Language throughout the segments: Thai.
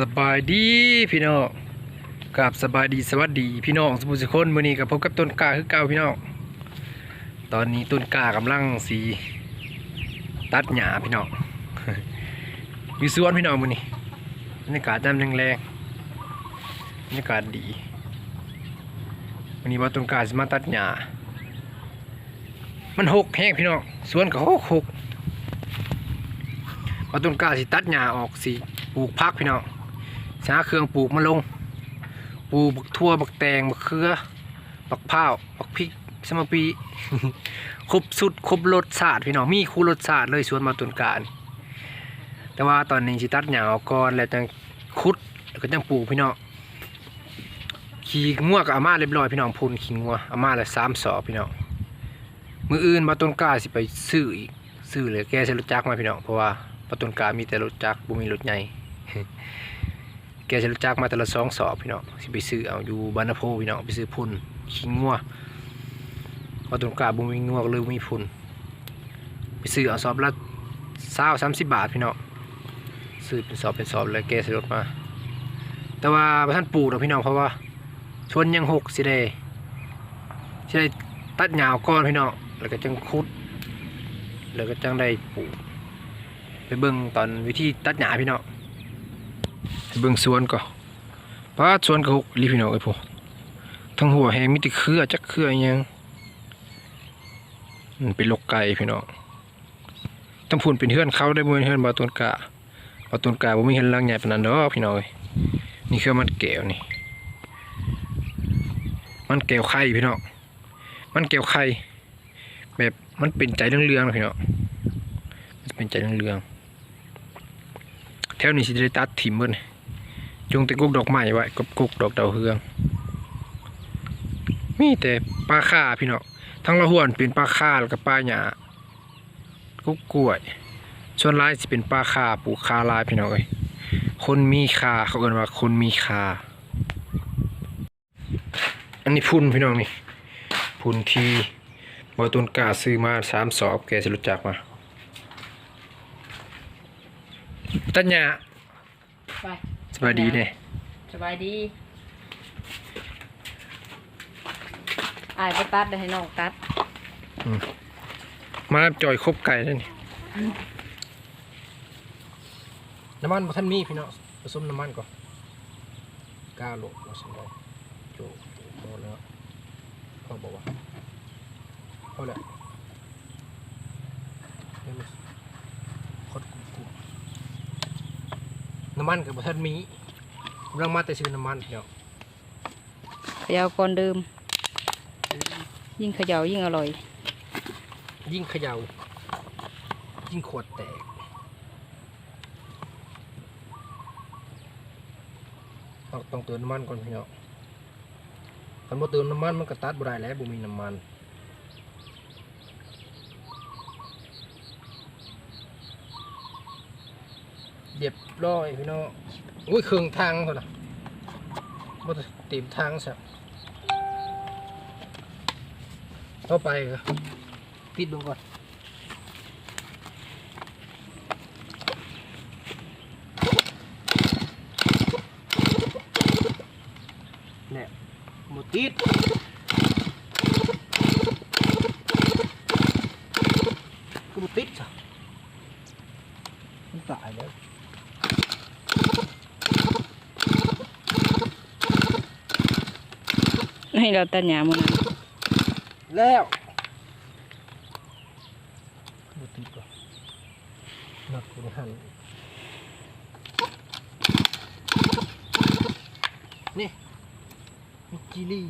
สบายดีพี่น้องกับสบายดีสวัสดีพี่น้องสมุทรคนมื้อนี้กับพบกับต้นกาคือเก่าพี่น้องตอนนี้ต้นกากำลังสีตัดหญ้าพี่น้องอยู่สวนพี่น้องมื้อนี้บรรยากาศยามแรงๆบรรยากาศดีวันนี้ว่าต้นกาสิมาตัดหญ้ามันหกแห้งพี่น้องสวนก็หกหกว่าต้นกาสิตัดหญ้าออกสิปลูกพักพี่น้อง สหาเครื่องปลูกมาลง ปลูกบักทั่วบักแตงบักเขือบักพร้าวบักพริกสมปีครบสุดครบรสชาติพี่น้องมีคู่รสชาติเลยสวนมาตุนการแต่ว่าตอนนี้สิตัดหญ้าออกก่อนแล้วจังขุดแล้วก็จังปลูกพี่น้องขี่งัวกับอาม่าเรียบร้อยพี่น้องพูนขี่งัวอาม่าละสามสอบพี่น้องมืออื่นมาต้นกล้าสิไปซื้ออีกซื้อเลยแกใช้รถจักรมาพี่น้องเพราะว่าปตุนกามีแต่รถจักรบุมีรถใหญ่ แกจะรถจักรมาแต่ละสองสอบพี่น้องสิไปซื้อเอาอยู่บานาโพพี่น้องไปซื้อพุ่นขิงงัวปตุนกาบุมีงัวก็เลยมีพุ่นไปซื้อเอาสอบละเศร้าสามสิบบาทพี่น้องซื้อเป็นสอบเป็นสอบแล้วแกใส่รถมา แต่ว่าท่านปลูกหรอกพี่น้องเพราะว่าชวนยังหกสิได้สิได้ตัดหญ้าออกก่อนพี่น้องแล้วก็จังคุด แล้วก็จังได้ปลูกไปเบิ่งตอนวิธีตัดหญ้าพี่น้อง เบิ่งสวนก่อนป้าสวนก็หกลีพี่น้องไอ้พวกทั้งหัวแหงมีแต่เครือจักเครืออิหยังมันเป็นลกไก่พี่น้องทั้งพูนเป็นเฮือนเขาได้บ่เป็นเฮือนบาต้นกะบาต้นกะบ่มีเฮือนหลังใหญ่ปานนั้นดอกพี่น้องเอ้นี่คือมันแก้วนี่ มันแก้วไข่พี่น้องมันแก้วไข่แบบมันเป็นใจเรื่องๆพี่น้องมันเป็นใจเรื่องๆ แถวนี้สิได้ตัดถิ่มเบิ่นจงแต่กุกดอกไม้ไว้กับกุกดอกดาวเฮือง มีแต่ปลาค่าพี่น้องทั้งละหวนเป็นปลาค่าแล้วก็ปลาหญ้ากุกกล้วยส่วนลายสิเป็นปลาค่าปลูกคาลายพี่น้องเอ้ยคนมีคาเขาเอิ้นว่าคนมีคาอันนี้พุ่นพี่น้องนี่พุ่นที่บอตุนกาซื้อมาสามสอบแกจะรู้จักมา ตัญญาไปสบายดีเนี่ยสบายดีอายไปตัดเดี๋ยวให้น้องตัด มาจอยคบไก่แล้วนี่น้ำมันบ่ท่านมีพี่น้องผสมน้ำมันก่อนก้าโหลดมาสันได้โจโตแล้วเขาบอกว่าเอาแหละเดี๋ยวมันคดกุ่มๆน้ำ มันกับบ่ท่านมีกำลังมาแต่ซื้อน้ำมันพี่น้องเขย่าก่อนดื่มยิ่งเขย่ายิ่งอร่อย ยิ่งเขย่ายิ่งขวดแตกต้องต้องเติมน้ำมันก่อนพี่น้องคันบ่เติมน้ำมันมันก็ตัดบ่ได้แล้วบ่มีน้ำมัน เรียบร้อยพี่น้องอุ้ยเครื่องทางเท่าน่ะบ่ได้เต็มทางซะต่อไปก็ปิดลงก่อนเนี่ยหมดติดก็หมดติดจ้ะมันตายแล้ว ให้เราตัดหญ้ามันแล้วหมดติดก่อนนักคุณหันนี่มิจิลี่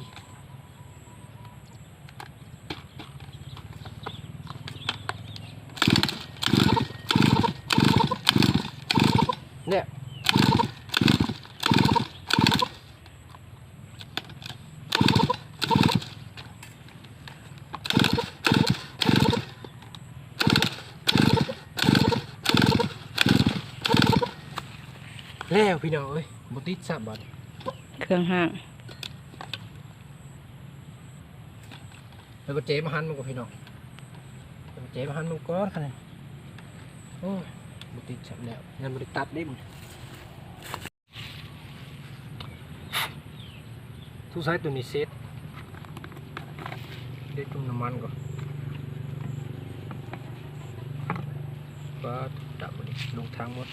แล้วพี่น้องเอ้ยบ่ติดซ้ำบัดเครื่องห้างแล้วก็เจ๊มาหันมันก็พี่น้องเจ๊มาหันมันก้อนขนาดโอ้ยบ่ติดซ้ำแล้วงั้นบ่ได้ตัดได้มึงทุกสายตัวนี้เซ็ตเด็ดตรงน้ำมันก่อนก็ดับลงทางหมด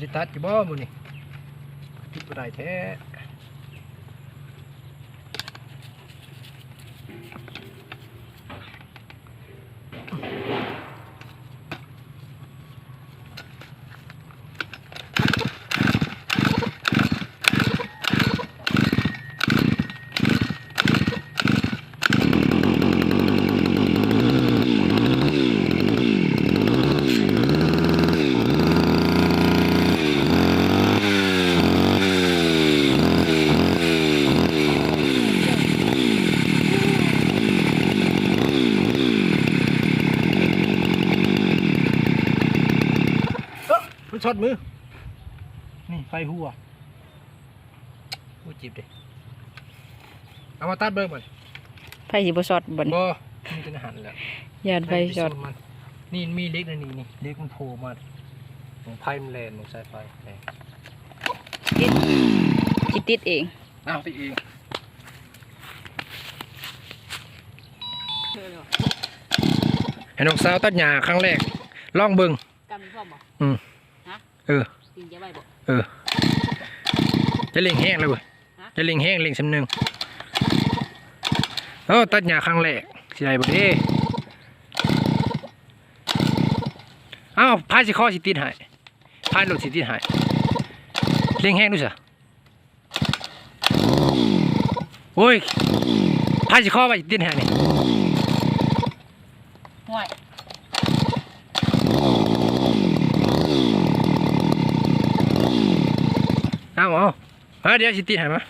สิตัดอยู่บ่มื้อนี้ติดบ่ได้แท้ เอ้อมัน ช็อตมือ นี่ไฟหัวหัวจีบดิเอามาตัดเบิ้งมันไฟสิบ่ช็อตบ่นบ่มันเป็นอาหารแล้วยานไฟช็อตมันนี่มีเล็กนะนี่นี่เล็กมันโผล่มาของไฟมันแลนของสายไฟแลนติดสิติดเองอ้าวติดเองให้น้องสาวตัดหญ้าครั้งแรกลองเบิ้งกำมีพ่อมบ่อืมฮะ เออกินจะไว้บ่เออ จะเล่งแห้งเลยเว้ยฮะจะเล่งแห้งเล่งสำนึงเออตัดหญ้าครั้งแรกสิได้บ่เด้อ้าวพายสิคอสิติดให้พายรถสิติดให้เล่งแห้งดูสิโอ้ยพายสิคอไว้สิติดให้นี่ ห่วย เอาเอาเอาเดี๋ยวสิติดให้มา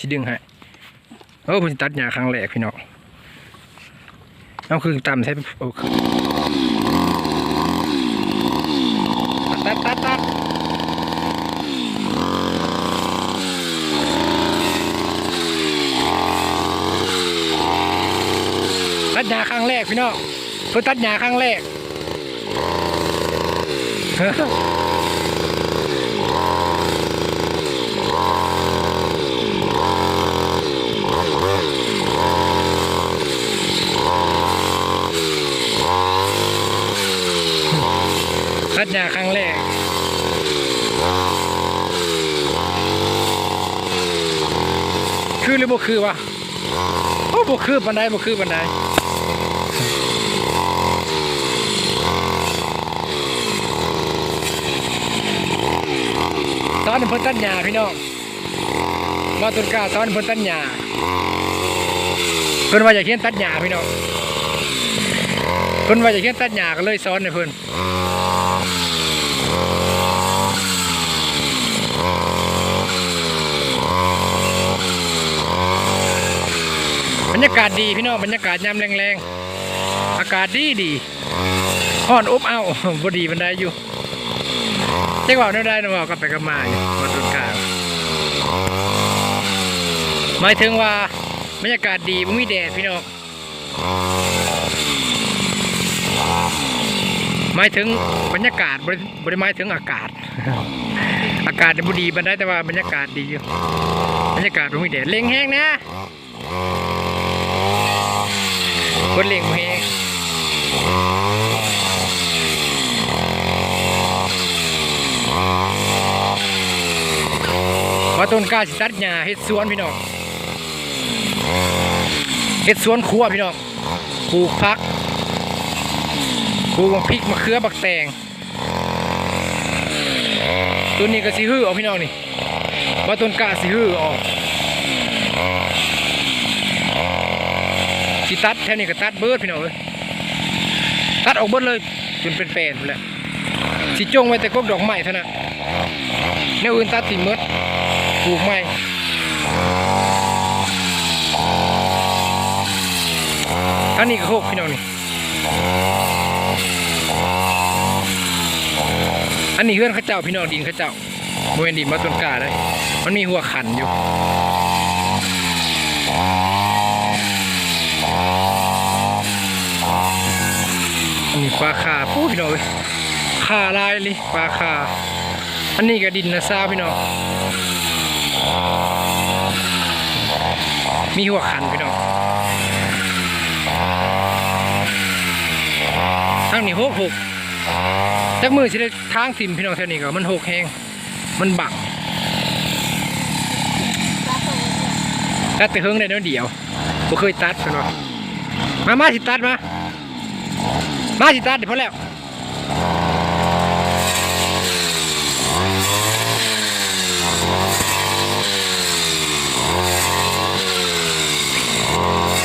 สิดึงให้โอ้ผมตัดหญ้าครั้งแรกพี่น้องเอาคือต่ำใช่โอ้ตัดตัดตัดตัดหญ้าครั้งแรกพี่น้องเพิ่งตัดหญ้าครั้งแรก ตัดหญ้าครั้งแรกคือหรือบ่คือวะโอ้บ่คือปันไดบ่คือปันไดตอนนี้เพิ่นตัดหญ้าพี่น้องมาต้นกล้าตอนเพิ่นตัดหญ้าเพิ่นว่าอยากเขียนตัดหญ้าพี่น้องเพิ่นว่าอยากเขียนตัดหญ้าก็เลยสอนให้เพิ่น รรยากาศดีพี่น้องบรรยากาศยามแรงๆ อากาศดีดีห้อนอบอ้าวบดีบันไดอยู่เจ๊กว่าแนวได้นะว่าก็ไปกับมาอยู่วัดตุนกลางหมายถึงว่าบรรยากาศดีบ่มีแดดพี่น้องหมายถึงบรรยากาศบริบริหมายถึงอากาศ อากาศเนี่ยบ่ดีบันไดแต่ว่าบรรยากาศดีอยู่บรรยากาศบ่มีแดดเล็งแห้งนะ คนเลี้ยงเพลงว่าต้นกล้าสิตัดหญ้าเฮ็ดสวนพี่น้องเฮ็ดสวนครัวพี่น้องปลูกผักปลูกพริกมะเขือบักแตงตัวนี้ก็สิฮื้อออกพี่น้องนี่ว่าต้นกล้าสิฮื้อออก สิตัดแถวนี้ก็ตัดเบิดพี่น้องเอ้ยตัดออกเบิดเลยจนเป็นแปลนหมดแล้วสิจงไว้แต่กกดอกไม้เท่านั้นแนวอื่นตัดทิ้งหมดปลูกใหม่อันนี้ก็โคกพี่น้องนี่อันนี้เฮือนเข้าเจ้าพี่น้องดินเข้าเจ้าบริเวณดินมาต้นกล้าได้มันมีหัวขันอยู่ ปลาขาปูพี่น้องขาลายเลยปลาขาอันนี้ก็ดินนะซาพี่น้องมีหัวขันพี่น้องทางนี้หกหกจักมือสิได้ทางทิมพี่น้องแถวนี้ก็มันหกแหงมันบักตัดแต่เฮิงได้เน้อยเดียวบ่เคยตัดพี่น้องมามาสิตัดมา มาสิตัดเดี๋ยวพอแล้ว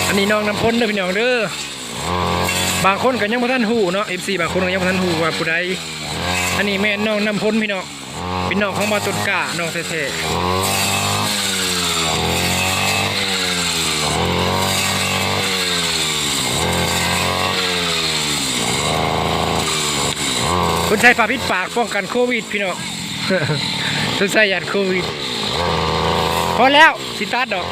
อันนี้น้องน้ำพ้นเด้อพี่น้องเด้อบางคนก็ยังบ่ทันหูเนาะ FC บางคนก็ยังบ่ทันหูว่าผู้ใดอันนี้แม่น้องน้ำพ้นพี่น้องเป็นน้องของมาต้นกาน้องแท้ๆ คุณใช้ผ้าปิดปากป้องกันโควิดพี่น้องคุณใส่ยันโควิดพอแล้วสิตาดอก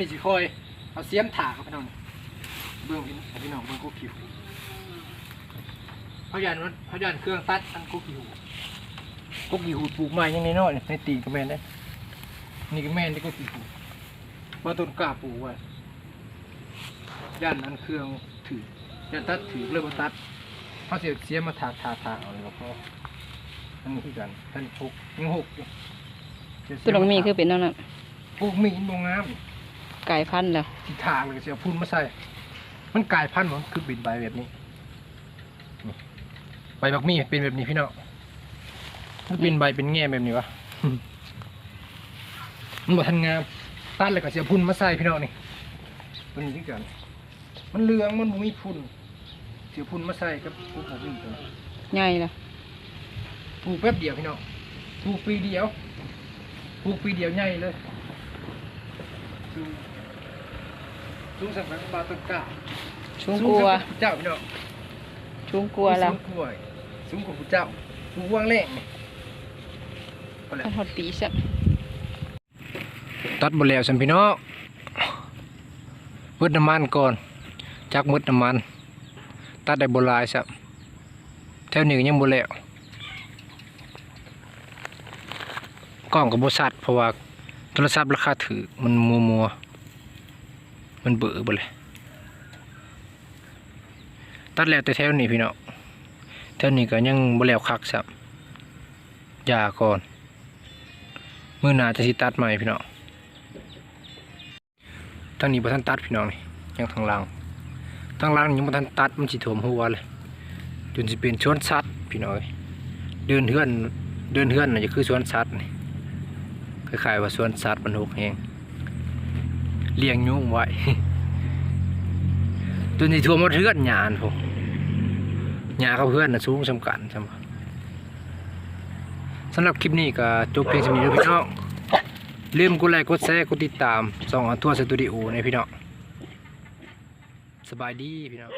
นี้สิคอยเอาเสียมถาครับพี่น้องเบื้องพี่ให้พี่น้องเบื้องกุ๊กคิวพยานมันพยานเครื่องตัดอันกุ๊กคิวกุ๊กคิวปลูกไม้ยังน้อยๆเนี่ยในตีนก็แม่นได้นี่ก็แม่นที่กุ๊กคิวว่าต้นกล้าปลูกไว้ย่านอันเครื่องถือย่านตัดถือเลยมาตัดเขาเสียเสียมมาถากถากถากเอาเลยแล้วก็อันนี้คือกันท่านหกยังหกอยู่ตุลงมีคือเป็นนั่นน่ะปลูกมีหินบงงาม ไก่พันธุ์แล้วที่ทางเลยเสียพุ่นมาใส่ มันกลายพันธุ์มันคือบินใบแบบนี้นี่ใบบักมี่เป็นแบบนี้พี่น้องมันเป็นใบเป็นแง่แบบนี้วะ มันบ่ทันงามตัดแล้วก็เสียพุ่นมาใส่พี่น้องนี่ตัวนี้ที่กัน มันเหลืองมันบ่มีพุ่น เสียพุ่นมาใส่กับปลูกบักมี่ตัวนี้ใหญ่ละปลูกแป๊บเดียวพี่น้องปลูกปีเดียวปลูกปีเดียวใหญ่เลยสูง สูงสักพักบาทต้นกล้าชุงกลัว สูงเจ้าพี่น้องชุงกลัวแล้วสูงกลัวสูงกว่าผู้เจ้าสูงว่างแรงนี่เอาแหละถ้าเขาตีสักตัดบแล้วสัมพี่น้องมืดน้ำมันก่อนจักมืดน้ำมัน ตัดได้บหลายสับแถวนี้ก็ยังบแล้วกล้องกับบสัตว์เพราะว่าโทรศัพท์ราคาถือมันมัวมัวๆ มันเบื่อไปเลย ตัดแล้วแต่แถวนี้พี่น้องแถวนี้ก็ยังบแล้วคักสับยาก่อนมือหนาจะสิตัดใหม่พี่น้องทางนี้บ่ทันตัดพี่น้องนี่ยังทางล่างทางล่างยังบ่ทันตัดมันสิท่วมหัวเลยจนสิเป็นสวนสัตว์พี่น้องเอ้ยเดินเฮือนเดินเฮือนน่ะจะคือสวนสัตว์นี่คล้ายๆว่าสวนสัตว์มันหกแฮง เลี้ยงยุ่งไว้ตัวนี้ทัวมหมดเทือนหยาอันพวกหยาเขาเพื่อนนะสูงสำคัญสำคัญสำหรับคลิปนี้ก็จบเพียงเท่านี้เด้อพี่น้องลืมกดไลค์กดแชร์กดติดตามส่องอันทั่วสตูดิโอในพี่น้องสบายดีพี่น้อง